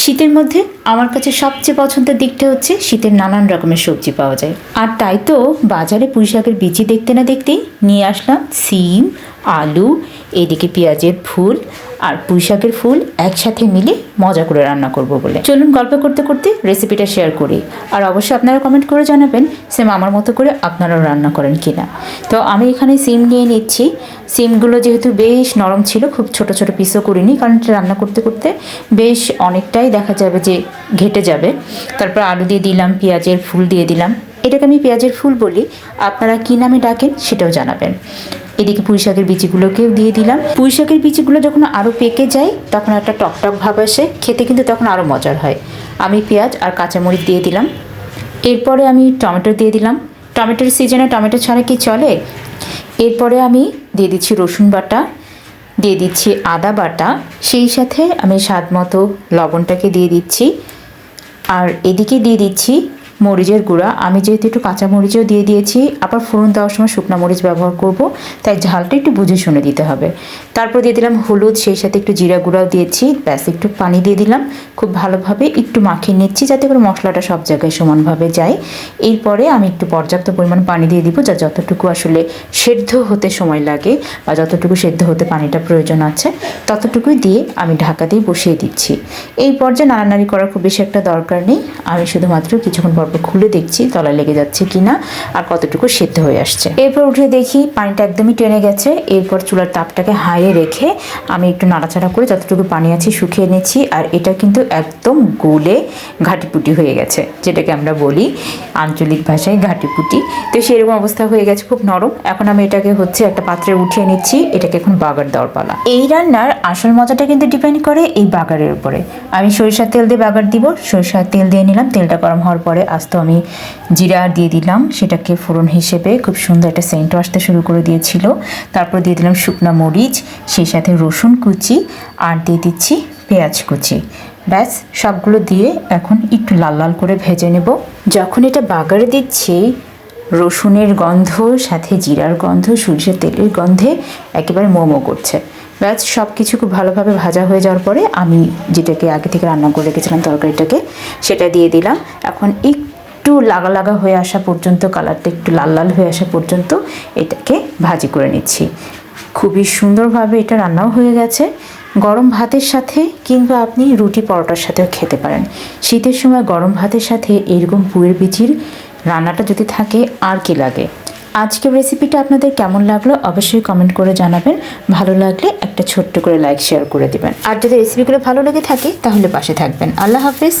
শীতের মধ্যে আমার কাছে সবচেয়ে পছন্দের দিকটা হচ্ছে শীতের নানান রকমের সবজি পাওয়া যায়। আর তাই তো বাজারে পুঁই শাকের বিচি দেখতে না দেখতেই নিয়ে আসলাম সিম আলু, এদিকে পেঁয়াজের ফুল আর পুঁই শাকের ফুল একসাথে মিলে মজা করে রান্না করব বলে। চলুন গল্প করতে করতে রেসিপিটা শেয়ার করি। আর অবশ্যই আপনারা কমেন্ট করে জানাবেন সেম আমার মতো করে আপনারাও রান্না করেন কিনা। তো আমি এখানে সিম নিয়ে নিচ্ছি। সিমগুলো যেহেতু বেশ নরম ছিল, খুব ছোট ছোট পিসও করিনি, কারণ এটা রান্না করতে করতে বেশ অনেকটাই দেখা যাবে যে ঘেটে যাবে। তারপর আলু দিয়ে দিলাম, পেঁয়াজের ফুল দিয়ে দিলাম। এটাকে আমি পেঁয়াজের ফুল বলি। আপনারা কী নামে ডাকেন সেটাও জানাবেন। এদিকে পুঁই শাকের বিচিগুলোকেও দিয়ে দিলাম। পুঁই শাকের বিচিগুলো যখন আরও পেকে যায়, তখন একটা টকটক ভাব আসে। খেতে কিন্তু তখন আরও মজার হয়। আমি পেঁয়াজ আর কাঁচামরিচ দিয়ে দিলাম। এরপরে আমি টমেটো দিয়ে দিলাম। টমেটোর সিজনে টমেটো ছাড়া কি চলে? এরপরে আমি দিয়ে দিচ্ছি রসুন বাটা, দিয়ে দিচ্ছি আদা বাটা, সেই সাথে আমি স্বাদ মতো লবণটাকে দিয়ে দিচ্ছি। আর এদিকে দিয়ে দিচ্ছি মরিচের গুঁড়া। আমি যেহেতু একটু কাঁচা মরিচও দিয়ে দিয়েছি, আবার ফোড়ন দেওয়ার সময় শুকনো মরিচ ব্যবহার করব, তাই ঝালটা একটু বুঝে শুনে দিতে হবে। তারপর দিয়ে দিলাম হলুদ, সেই সাথে একটু জিরা গুঁড়াও দিয়েছি, ব্যাস একটু পানি দিয়ে দিলাম। খুব ভালোভাবে একটু মাখিয়ে নিচ্ছি যাতে করে মশলাটা সব জায়গায় সমানভাবে যায়। এরপরে আমি একটু পর্যাপ্ত পরিমাণ পানি দিয়ে দিব, যা যতটুকু আসলে সেদ্ধ হতে সময় লাগে বা যতটুকু সেদ্ধ হতে পানিটা প্রয়োজন আছে, ততটুকুই দিয়ে আমি ঢাকা দিয়ে বসিয়ে দিচ্ছি। এই পর্যায়ে নাড়ানাড়ি করার খুব বেশি একটা দরকার নেই। আমি শুধুমাত্র কিছুক্ষণ পর পর খুলে দেখছি, তলায় লেগে যাচ্ছে কিনা আর কতটুকু সেদ্ধ হয়ে আসছে। এরপর উঠে দেখি পানিটা একদমই টেনে গেছে। এরপর চুলার তাপটাকে হাইয়ে রেখে আমি একটু নাড়াচাড়া করে যতটুকু পানি আছে শুকিয়ে নিচ্ছি আর এটা কিন্তু একদম গলে ঘাটিপুটি হয়ে গেছে, যেটাকে আমরা বলি আঞ্চলিক ভাষায় ঘাটিপুটি। তো সেরকম অবস্থা হয়ে গেছে, খুব নরম। এখন আমি এটাকে হচ্ছে একটা পাত্রে উঠিয়ে নিচ্ছি, এটাকে এখন বাগার দেওয়ার পালা এই রান্নার আসল মজাটা কিন্তু ডিপেন্ড করে এই বাগারের উপরে। আমি সরিষার তেল দিয়ে বাগার দিব, সরিষার তেল দিয়ে নিলাম, তেলটা গরম হওয়ার পরে আস্ত আমি জিরা দিয়ে দিলাম। সেটাকে ফোড়ন হিসেবে খুব সুন্দর একটা সেন্টও আসতে শুরু করে দিয়েছিল। তারপর দিয়ে দিলাম শুকনা মরিচ, সেই সাথে রসুন কুচি আর দিয়ে দিচ্ছি পেঁয়াজ কুচি। ব্যাস, সবগুলো দিয়ে এখন একটু লাল লাল করে ভেজে নেব। যখন এটা বাগারে দিচ্ছি, রসুনের গন্ধ, সাথে জিরার গন্ধ, সরিষার তেলের গন্ধে একেবারে মোমো করছে। ব্যাস সব কিছু খুব ভালোভাবে ভাজা হয়ে যাওয়ার পরে আমি যেটাকে আগে থেকে রান্না করে রেখেছিলাম তরকারিটাকে, সেটা দিয়ে দিলাম। এখন একটু লাগা লাগা হয়ে আসা পর্যন্ত কালারটা একটু লাল লাল হয়ে আসা পর্যন্ত এটাকে ভাজি করে নিচ্ছি। খুবই সুন্দরভাবে এটা রান্নাও হয়ে গেছে। গরম ভাতের সাথে কিংবা আপনি রুটি পরোটার সাথেও খেতে পারেন। শীতের সময় গরম ভাতের সাথে এরকম পুয়ের বিচির রান্নাটা যদি থাকে, আর কি লাগে? আজকের রেসিপিটা আপনাদের কেমন লাগল অবশ্যই কমেন্ট করে জানাবেন। ভালো লাগলে একটা ছোট্ট করে লাইক শেয়ার করে দিবেন। আর যদি রেসিপিগুলো ভালো লেগে থাকে, তাহলে পাশে থাকবেন। আল্লাহ হাফিজ।